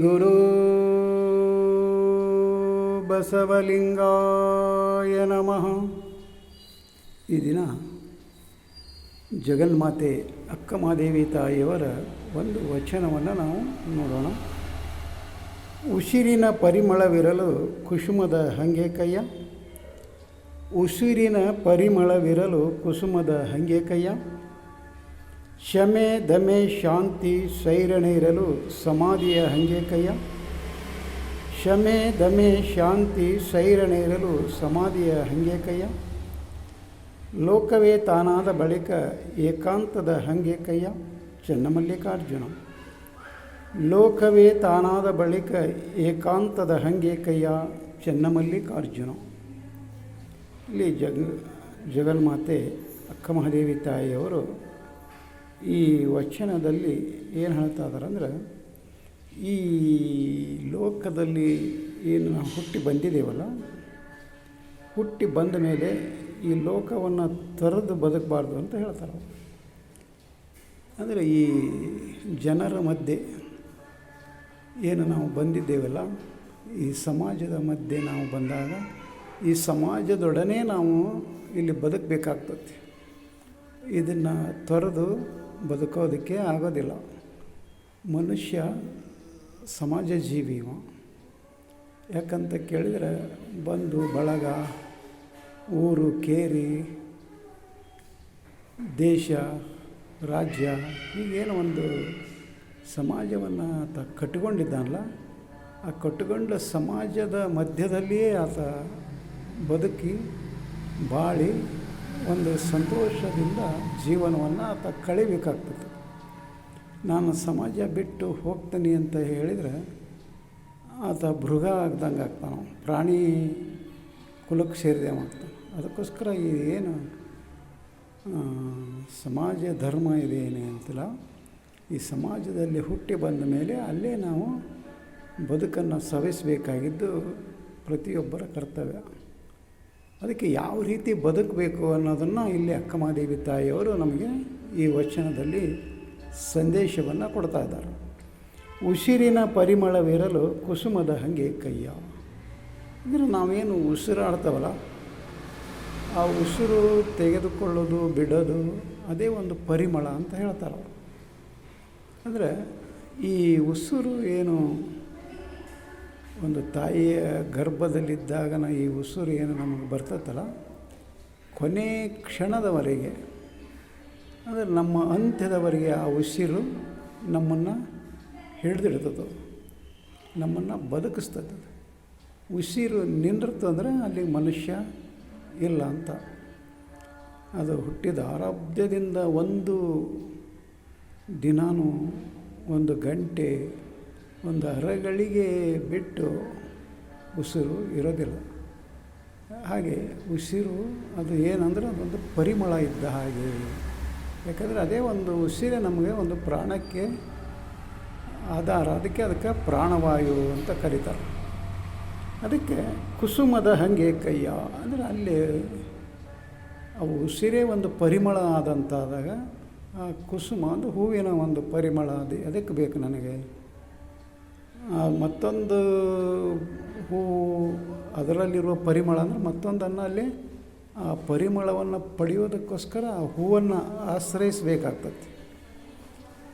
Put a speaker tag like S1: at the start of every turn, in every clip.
S1: ಗುರು ಬಸವಲಿಂಗಾಯ ನಮಃ ಈ ದಿನ ಜಗನ್ಮಾತೆ ಅಕ್ಕ ಮಹಾದೇವಿ ತಾಯಿಯವರ ಒಂದು ವಚನವನ್ನು ನಾವು ನೋಡೋಣ. ಉಸಿರಿನ ಪರಿಮಳವಿರಲು ಕುಸುಮದ ಹಂಗೆ ಕೈಯ. ಉಸಿರಿನ ಪರಿಮಳವಿರಲು ಕುಸುಮದ ಹಂಗೆ ಕೈಯ? ಶಮೆ ದಮೆ ಶಾಂತಿ, ಸೈರಣೆ ಇರಲು ಸಮಾಧಿಯ ಹಂಗೆ ಕೈಯ? ಶಮೆ ದಮೆ ಶಾಂತಿ, ಸೈರಣೆ ಇರಲು ಸಮಾಧಿಯ ಹಂಗೆ ಕೈಯ? ಲೋಕವೇ ತಾನಾದ ಬಳಿಕ ಏಕಾಂತದ ಹಂಗೆ ಕೈಯ? ಚನ್ನಮಲ್ಲಿಕಾರ್ಜುನ. ಲೋಕವೇ ತಾನಾದ ಬಳಿಕ ಏಕಾಂತದ ಹಂಗೆ ಕೈಯ? ಚನ್ನಮಲ್ಲಿಕಾರ್ಜುನ. ಇಲ್ಲಿ ಜಗ, ಜಗನ್ಮಾತೆ ಅಕ್ಕ ಮಹಾದೇವಿ ತಾಯಿಯವರು ಈ ವಚನದಲ್ಲಿ ಏನು ಹೇಳ್ತಾ ಇದ್ದಾರೆ ಅಂದ್ರೆ, ಈ ಲೋಕದಲ್ಲಿ ಏನು ನಾವು ಹುಟ್ಟಿ ಬಂದಿದ್ದೇವಲ್ಲ ಹುಟ್ಟಿ ಬಂದ ಮೇಲೆ ಈ ಲೋಕವನ್ನು ತೊರೆದು ಬದುಕಬಾರ್ದು ಅಂತ ಹೇಳ್ತಾರೆ. ಅಂದರೆ ಈ ಜನರ ಮಧ್ಯೆ ಏನು ನಾವು ಬಂದಿದ್ದೇವಲ್ಲ, ಈ ಸಮಾಜದ ಮಧ್ಯೆ ನಾವು ಬಂದಾಗ ಈ ಸಮಾಜದೊಡನೆ ನಾವು ಇಲ್ಲಿ ಬದುಕಬೇಕಾಗ್ತದೆ. ಇದನ್ನು ತೊರೆದು ಬದುಕೋದಕ್ಕೆ ಆಗೋದಿಲ್ಲ. ಮನುಷ್ಯ ಸಮಾಜ ಜೀವಿ ಯಾಕಂತ ಕೇಳಿದರೆ ಬಂಧು ಬಳಗ, ಊರು ಕೇರಿ, ದೇಶ, ರಾಜ್ಯ, ಹೀಗೇನೋ ಒಂದು ಸಮಾಜವನ್ನು ಆತ ಕಟ್ಟಿಕೊಂಡಿದ್ದಾನಲ್ಲ, ಆ ಕಟ್ಟಿಕೊಂಡ ಸಮಾಜದ ಮಧ್ಯದಲ್ಲಿಯೇ ಆತ ಬದುಕಿ ಬಾಳಿ ಒಂದು ಸಂತೋಷದಿಂದ ಜೀವನವನ್ನು ಆತ ಕಳಿಬೇಕಾಗ್ತದೆ. ನಾನು ಸಮಾಜ ಬಿಟ್ಟು ಹೋಗ್ತೀನಿ ಅಂತ ಹೇಳಿದರೆ ಆತ ಮೃಗ ಆಗ್ದಂಗೆ ಆಗ್ತಾನೆ ಪ್ರಾಣಿ ಕುಲಕ್ಕೆ ಸೇರಿದೆ ಆಗ್ತಾನೆ. ಅದಕ್ಕೋಸ್ಕರ ಏನು ಸಮಾಜ ಧರ್ಮ ಇದೇನೇ ಅಂತಿಲ್ಲ. ಈ ಸಮಾಜದಲ್ಲಿ ಹುಟ್ಟಿ ಬಂದ ಮೇಲೆ ಅಲ್ಲೇ ನಾವು ಬದುಕನ್ನು ಸವಿಸಬೇಕಾಗಿದ್ದು ಪ್ರತಿಯೊಬ್ಬರ ಕರ್ತವ್ಯ. ಅದಕ್ಕೆ ಯಾವ ರೀತಿ ಬದುಕಬೇಕು ಅನ್ನೋದನ್ನು ಇಲ್ಲಿ ಅಕ್ಕಮಹಾದೇವಿ ತಾಯಿಯವರು ನಮಗೆ ಈ ವಚನದಲ್ಲಿ ಸಂದೇಶವನ್ನು ಕೊಡ್ತಾ ಇದ್ದಾರೆ. ಉಸಿರಿನ ಪರಿಮಳವಿರಲು ಕುಸುಮದ ಹಂಗೆ ಕೈಯ. ಅಂದರೆ ನಾವೇನು ಉಸಿರಾಡ್ತವಲ್ಲ, ಆ ಉಸಿರು ತೆಗೆದುಕೊಳ್ಳೋದು, ಬಿಡೋದು ಅದೇ ಒಂದು ಪರಿಮಳ ಅಂತ ಹೇಳ್ತಾರೆ ಅವರು. ಅಂದರೆ ಈ ಉಸಿರು ಏನು ಒಂದು ತಾಯಿಯ ಗರ್ಭದಲ್ಲಿದ್ದಾಗನ ಈ ಉಸಿರು ಏನು ನಮಗೆ ಬರ್ತೈತಲ್ಲ, ಕೊನೆ ಕ್ಷಣದವರೆಗೆ, ಅಂದರೆ ನಮ್ಮ ಅಂತ್ಯದವರೆಗೆ ಆ ಉಸಿರು ನಮ್ಮನ್ನು ಹಿಡಿದಿಡ್ತದೆ, ನಮ್ಮನ್ನು ಬದುಕಿಸ್ತದೆ. ಉಸಿರು ನಿಂದಿರ್ತಂದ್ರೆ ಅಲ್ಲಿ ಮನುಷ್ಯ ಇಲ್ಲ ಅಂತ. ಅದು ಹುಟ್ಟಿದ ಆರಾಧ್ಯದಿಂದ ಒಂದು ದಿನಾನು ಒಂದು ಗಂಟೆ ಒಂದು ಅರಗಳಿಗೆ ಬಿಟ್ಟು ಉಸಿರು ಇರೋದಿಲ್ಲ. ಹಾಗೆ ಉಸಿರು ಅದು ಏನಂದ್ರೆ ಅದೊಂದು ಪರಿಮಳ ಇದ್ದ ಹಾಗೆ. ಯಾಕಂದರೆ ಅದೇ ಒಂದು ಉಸಿರೇ ನಮಗೆ ಒಂದು ಪ್ರಾಣಕ್ಕೆ ಆಧಾರ. ಅದಕ್ಕೆ ಅದಕ್ಕೆ ಪ್ರಾಣವಾಯು ಅಂತ ಕರೀತಾರೆ. ಅದಕ್ಕೆ ಕುಸುಮದ ಹಾಗೆ ಕೈಯ. ಅಂದರೆ ಅಲ್ಲಿ ಅವು ಉಸಿರೇ ಒಂದು ಪರಿಮಳ ಆದಂತಾದಾಗ ಆ ಕುಸುಮ ಒಂದು ಹೂವಿನ ಒಂದು ಪರಿಮಳ ಅದು. ಅದಕ್ಕೆ ಬೇಕು ನನಗೆ. ಮತ್ತೊಂದು ಹೂವು ಅದರಲ್ಲಿರುವ ಪರಿಮಳ ಅಂದರೆ ಮತ್ತೊಂದನ್ನು ಅಲ್ಲಿ ಆ ಪರಿಮಳವನ್ನು ಪಡೆಯೋದಕ್ಕೋಸ್ಕರ ಆ ಹೂವನ್ನು ಆಶ್ರಯಿಸಬೇಕಾಗ್ತದೆ.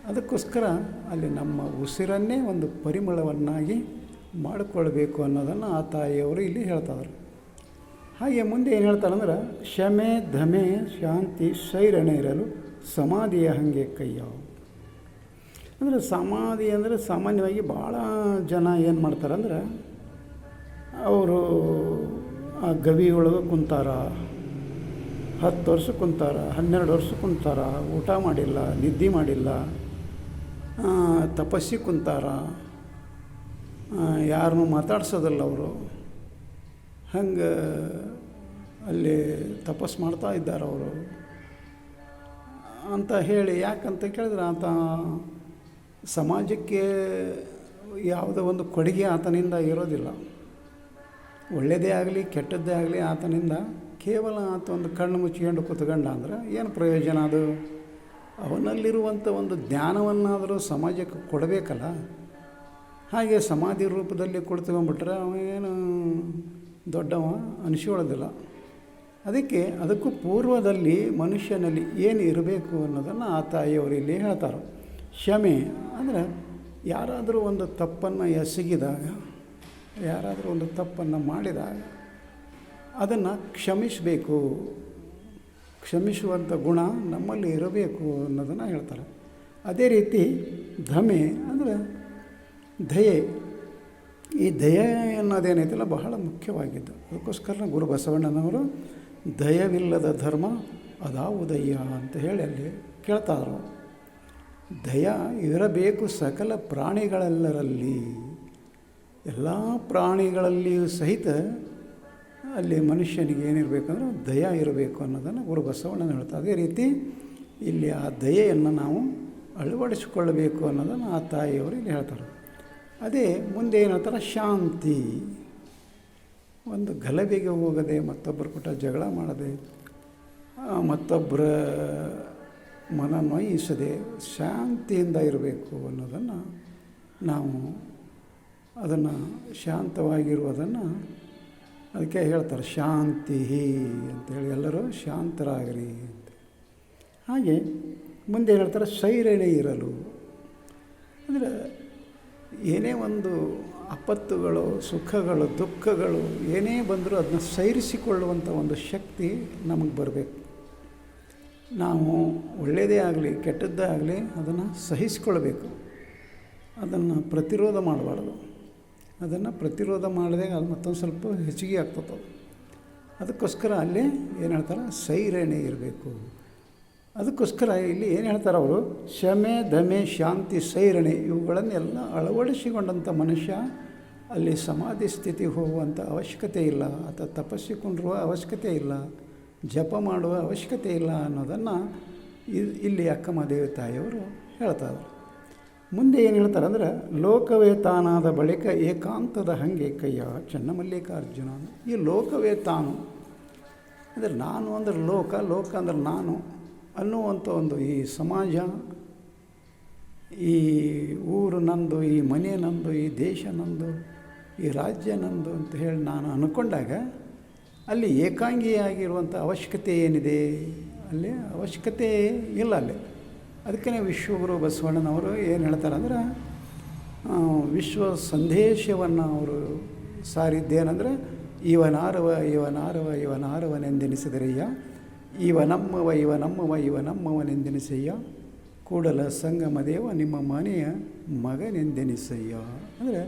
S1: ಅದಕ್ಕೋಸ್ಕರ ಅಲ್ಲಿ ನಮ್ಮ ಉಸಿರನ್ನೇ ಒಂದು ಪರಿಮಳವನ್ನಾಗಿ ಮಾಡಿಕೊಳ್ಬೇಕು ಅನ್ನೋದನ್ನು ಆ ತಾಯಿಯವರು ಇಲ್ಲಿ ಹೇಳ್ತಾರೆ ಹಾಗೆ ಮುಂದೆ ಏನು ಹೇಳ್ತಾರಂದ್ರೆ ಶಮೆ ಧಮೆ ಶಾಂತಿ ಸೈರಣೆ ಇರಲು ಸಮಾಧಿಯ ಹಾಗೆ ಕೈಯ ಅಂದರೆ ಸಮಾಧಿ ಅಂದರೆ ಸಾಮಾನ್ಯವಾಗಿ ಭಾಳ ಜನ ಏನು ಮಾಡ್ತಾರಂದ್ರೆ ಅವರು ಆ ಗವಿ ಒಳಗೆ ಕುಂತಾರ. ಹತ್ತು ವರ್ಷ ಕುಂತಾರ, ಹನ್ನೆರಡು ವರ್ಷ ಕುಂತಾರ, ಊಟ ಮಾಡಿಲ್ಲ, ನಿದ್ದೆ ಮಾಡಿಲ್ಲ ತಪಸ್ಸಿ ಕುಂತಾರ. ಯಾರನ್ನೂ ಮಾತಾಡ್ಸೋದಲ್ಲ ಅವರು. ಹಂಗೆ ಅಲ್ಲಿ ತಪಸ್ ಮಾಡ್ತಾ ಇದ್ದಾರೆ ಅವರು. ಅಂತ ಹೇಳಿ ಯಾಕಂತ ಕೇಳಿದ್ರೆ ಆತ ಸಮಾಜಕ್ಕೆ ಯಾವುದೋ ಒಂದು ಕೊಡುಗೆ ಆತನಿಂದ ಇರೋದಿಲ್ಲ. ಒಳ್ಳೆಯದೇ ಆಗಲಿ, ಕೆಟ್ಟದ್ದೇ ಆಗಲಿ ಆತನಿಂದ ಕೇವಲ ಆತ ಒಂದು ಕಣ್ಣು ಮುಚ್ಕೊಂಡು ಕೂತ್ಕೊಂಡ ಅಂದ್ರೆ ಏನು ಪ್ರಯೋಜನ ಅದು? ಅವನಲ್ಲಿರುವಂಥ ಒಂದು ಜ್ಞಾನವನ್ನಾದರೂ ಸಮಾಜಕ್ಕೆ ಕೊಡಬೇಕಲ್ಲ? ಹಾಗೆ ಸಮಾಧಿ ರೂಪದಲ್ಲಿ ಕುಳಿತುಕೊಂಡ್ಬಿಟ್ರೆ ಅವನೇನು ದೊಡ್ಡವ ಅನಿಸ್ಕೊಳ್ಳೋದಿಲ್ಲ. ಅದಕ್ಕೆ ಅದಕ್ಕೂ ಪೂರ್ವದಲ್ಲಿ ಮನುಷ್ಯನಲ್ಲಿ ಏನು ಇರಬೇಕು ಅನ್ನೋದನ್ನು ಆ ತಾಯಿಯವರು ಇಲ್ಲಿ ಹೇಳ್ತಾರೆ. ಕ್ಷಮೆ ಅಂದರೆ ಯಾರಾದರೂ ಒಂದು ತಪ್ಪನ್ನು ಎಸಗಿದಾಗ, ಯಾರಾದರೂ ಒಂದು ತಪ್ಪನ್ನು ಮಾಡಿದಾಗ ಅದನ್ನು ಕ್ಷಮಿಸಬೇಕು. ಕ್ಷಮಿಸುವಂಥ ಗುಣ ನಮ್ಮಲ್ಲಿ ಇರಬೇಕು ಅನ್ನೋದನ್ನು ಹೇಳ್ತಾರೆ. ಅದೇ ರೀತಿ ಧಮೆ ಅಂದರೆ ದಯೆ. ಈ ದಯೆ ಅನ್ನೋದೇನೈತಲ್ಲ, ಬಹಳ ಮುಖ್ಯವಾಗಿದ್ದು. ಅದಕ್ಕೋಸ್ಕರ ಗುರು ಬಸವಣ್ಣನವರು, ದಯವಿಲ್ಲದ ಧರ್ಮ ಅದಾವುದಯ್ಯ ಅಂತ ಹೇಳಿ ಅಲ್ಲಿ ಕೇಳ್ತಾದ್ರು ದಯ ಇರಬೇಕು ಸಕಲ ಪ್ರಾಣಿಗಳೆಲ್ಲರಲ್ಲಿ. ಎಲ್ಲ ಪ್ರಾಣಿಗಳಲ್ಲಿಯೂ ಸಹಿತ ಅಲ್ಲಿ ಮನುಷ್ಯನಿಗೆ ಏನಿರಬೇಕಂದ್ರೆ ದಯ ಇರಬೇಕು ಅನ್ನೋದನ್ನು ಗುರು ಬಸವಣ್ಣನ ಹೇಳ್ತಾ ಅದೇ ರೀತಿ ಇಲ್ಲಿ ಆ ದಯೆಯನ್ನು ನಾವು ಅಳವಡಿಸಿಕೊಳ್ಳಬೇಕು ಅನ್ನೋದನ್ನು ಆ ತಾಯಿಯವರು ಇಲ್ಲಿ ಹೇಳ್ತಾರೆ. ಅದೇ ಮುಂದೆ ಏನು ಶಾಂತಿ. ಒಂದು ಗಲಭೆಗೆ ಹೋಗದೆ ಮತ್ತೊಬ್ಬರ ಕೊಟ್ಟ ಜಗಳ ಮಾಡದೆ ಮತ್ತೊಬ್ಬರ ಮನ ನೋಯಿಸದೆ ಶಾಂತಿಯಿಂದ ಇರಬೇಕು ಅನ್ನೋದನ್ನು ನಾವು ಅದನ್ನು ಶಾಂತವಾಗಿರುವುದನ್ನು ಅದಕ್ಕೆ ಹೇಳ್ತಾರೆ ಶಾಂತಿ ಅಂತೇಳಿ ಎಲ್ಲರೂ ಶಾಂತರಾಗಿರಿ ಅಂತ. ಹಾಗೆ ಮುಂದೆ ಹೇಳ್ತಾರೆ ಸೈರಣೆ ಇರಲು. ಅಂದರೆ ಏನೇ ಒಂದು ಅಪತ್ತುಗಳು, ಸುಖಗಳು, ದುಃಖಗಳು ಏನೇ ಬಂದರೂ ಅದನ್ನ ಸೈರಿಸಿಕೊಳ್ಳುವಂಥ ಒಂದು ಶಕ್ತಿ ನಮಗೆ ಬರಬೇಕು. ನಾವು ಒಳ್ಳೆಯದೇ ಆಗಲಿ, ಕೆಟ್ಟದ್ದೇ ಆಗಲಿ ಅದನ್ನು ಸಹಿಸಿಕೊಳ್ಬೇಕು ಅದನ್ನು ಪ್ರತಿರೋಧ ಮಾಡಬಾರ್ದು. ಅದನ್ನು ಪ್ರತಿರೋಧ ಮಾಡಿದಾಗ ಅದು ಮತ್ತೊಂದು ಸ್ವಲ್ಪ ಹೆಚ್ಚಿಗೆ ಆಗ್ತದೆ ಅದಕ್ಕೋಸ್ಕರ ಅಲ್ಲಿ ಏನು ಹೇಳ್ತಾರೆ? ಸೈರಣೆ ಇರಬೇಕು. ಅದಕ್ಕೋಸ್ಕರ ಇಲ್ಲಿ ಏನು ಹೇಳ್ತಾರೆ ಅವರು? ಶಮೆ ದಮೆ ಶಾಂತಿ ಸೈರಣೆ ಇವುಗಳನ್ನೆಲ್ಲ ಅಳವಡಿಸಿಕೊಂಡಂಥ ಮನುಷ್ಯ ಅಲ್ಲಿ ಸಮಾಧಿ ಸ್ಥಿತಿ ಹೋಗುವಂಥ ಅವಶ್ಯಕತೆ ಇಲ್ಲ. ಅಥವಾ ತಪಸ್ಸಿಕೊಂಡಿರುವ ಅವಶ್ಯಕತೆ ಇಲ್ಲ. ಜಪ ಮಾಡುವ ಅವಶ್ಯಕತೆ ಇಲ್ಲ ಅನ್ನೋದನ್ನು ಇಲ್ಲಿ ಇಲ್ಲಿ ಅಕ್ಕಮಹಾದೇವಿ ತಾಯಿಯವರು ಹೇಳ್ತಾರೆ ಮುಂದೆ ಏನು ಹೇಳ್ತಾರೆ ಅಂದರೆ ಲೋಕವೇ ತಾನಾದ ಬಳಿಕ ಏಕಾಂತದ ಹಂಗೆ ಕೈಯ ಚನ್ನಮಲ್ಲಿಕಾರ್ಜುನ ಈ ಲೋಕವೇ ತಾನು ಅಂದರೆ ನಾನು ಅಂದರೆ ಲೋಕ ಲೋಕ ಅಂದರೆ ನಾನು ಅನ್ನುವಂಥ ಒಂದು ಈ ಸಮಾಜ, ಈ ಊರು ನಂದು, ಈ ಮನೆ ನಂದು, ಈ ದೇಶ ನಂದು, ಈ ರಾಜ್ಯ ನಂದು ಅಂತ ಹೇಳಿ ನಾನು ಅಂದ್ಕೊಂಡಾಗ ಅಲ್ಲಿ ಏಕಾಂಗಿಯಾಗಿರುವಂಥ ಅವಶ್ಯಕತೆ ಏನಿದೆ? ಅಲ್ಲಿ ಅವಶ್ಯಕತೆ ಇಲ್ಲ ಅಲ್ಲಿ. ಅದಕ್ಕೇ ವಿಶ್ವಗುರು ಬಸವಣ್ಣನವರು ಏನು ಹೇಳ್ತಾರೆ ಅಂದ್ರೆ ವಿಶ್ವ ಸಂದೇಶವನ್ನು ಅವರು ಸಾರಿದ್ದೇನೆಂದರೆ ಇವನಾರವ ಇವನಾರವ ಇವನಾರವನೆಂದೆನಿಸಿದರಯ್ಯ ಇವ ನಮ್ಮವ ಇವ ನಮ್ಮವ, ಇವ ನಮ್ಮವನೆಂದೆನಿಸಯ್ಯ, ಕೂಡಲ ಸಂಗಮ ದೇವ ನಿಮ್ಮ ಮನೆಯ ಮಗನೆಂದೆನಿಸಯ್ಯ. ಅಂದರೆ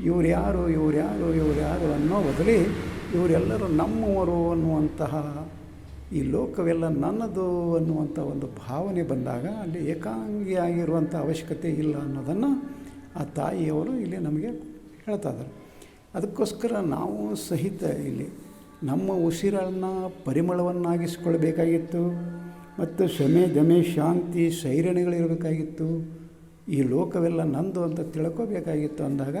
S1: ಇವ್ರು ಯಾರು ಇವ್ರು ಯಾರು ಇವ್ರು ಯಾರು ಅನ್ನೋ ಬದಲಿ ಇವರೆಲ್ಲರೂ ನಮ್ಮವರು ಅನ್ನುವಂತಹ ಈ ಲೋಕವೆಲ್ಲ ನನ್ನದು ಅನ್ನುವಂಥ ಒಂದು ಭಾವನೆ ಬಂದಾಗ ಅಲ್ಲಿ ಏಕಾಂಗಿಯಾಗಿರುವಂಥ ಅವಶ್ಯಕತೆ ಇಲ್ಲ ಅನ್ನೋದನ್ನು ಆ ತಾಯಿಯವರು ಇಲ್ಲಿ ನಮಗೆ ಹೇಳ್ತಾ ಇದ್ದಾರೆ. ಅದಕ್ಕೋಸ್ಕರ ನಾವು ಸಹಿತ ಇಲ್ಲಿ ನಮ್ಮ ಉಸಿರನ್ನು ಪರಿಮಳವನ್ನಾಗಿಸ್ಕೊಳ್ಬೇಕಾಗಿತ್ತು ಮತ್ತು ಶಮೆ ದಮೆ ಶಾಂತಿ, ಸೈರಣೆಗಳಿರಬೇಕಾಗಿತ್ತು. ಈ ಲೋಕವೆಲ್ಲ ನಂದು ಅಂತ ತಿಳ್ಕೋಬೇಕಾಗಿತ್ತು ಅಂದಾಗ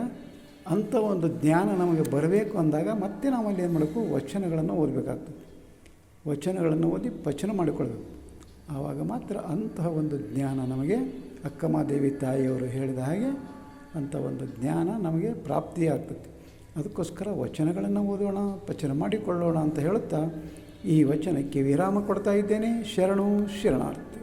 S1: ಅಂಥ ಒಂದು ಜ್ಞಾನ ನಮಗೆ ಬರಬೇಕು ಅಂದಾಗ ಮತ್ತೆ ನಾವಲ್ಲಿ ಏನು ಮಾಡಬೇಕು? ವಚನಗಳನ್ನು ಓದಬೇಕಾಗ್ತದೆ. ವಚನಗಳನ್ನು ಓದಿ ಪಚನ ಮಾಡಿಕೊಳ್ಬೇಕು. ಆವಾಗ ಮಾತ್ರ ಅಂತಹ ಒಂದು ಜ್ಞಾನ ನಮಗೆ ಅಕ್ಕಮಹಾದೇವಿ ತಾಯಿಯವರು ಹೇಳಿದ ಹಾಗೆ ಅಂಥ ಒಂದು ಜ್ಞಾನ ನಮಗೆ ಪ್ರಾಪ್ತಿಯಾಗ್ತದೆ. ಅದಕ್ಕೋಸ್ಕರ ವಚನಗಳನ್ನು ಓದೋಣ, ಪಚನ ಮಾಡಿಕೊಳ್ಳೋಣ ಅಂತ ಹೇಳುತ್ತಾ ಈ ವಚನಕ್ಕೆ ವಿರಾಮ ಕೊಡ್ತಾ ಇದ್ದೇನೆ. ಶರಣು ಶರಣಾರ್ಥಿ.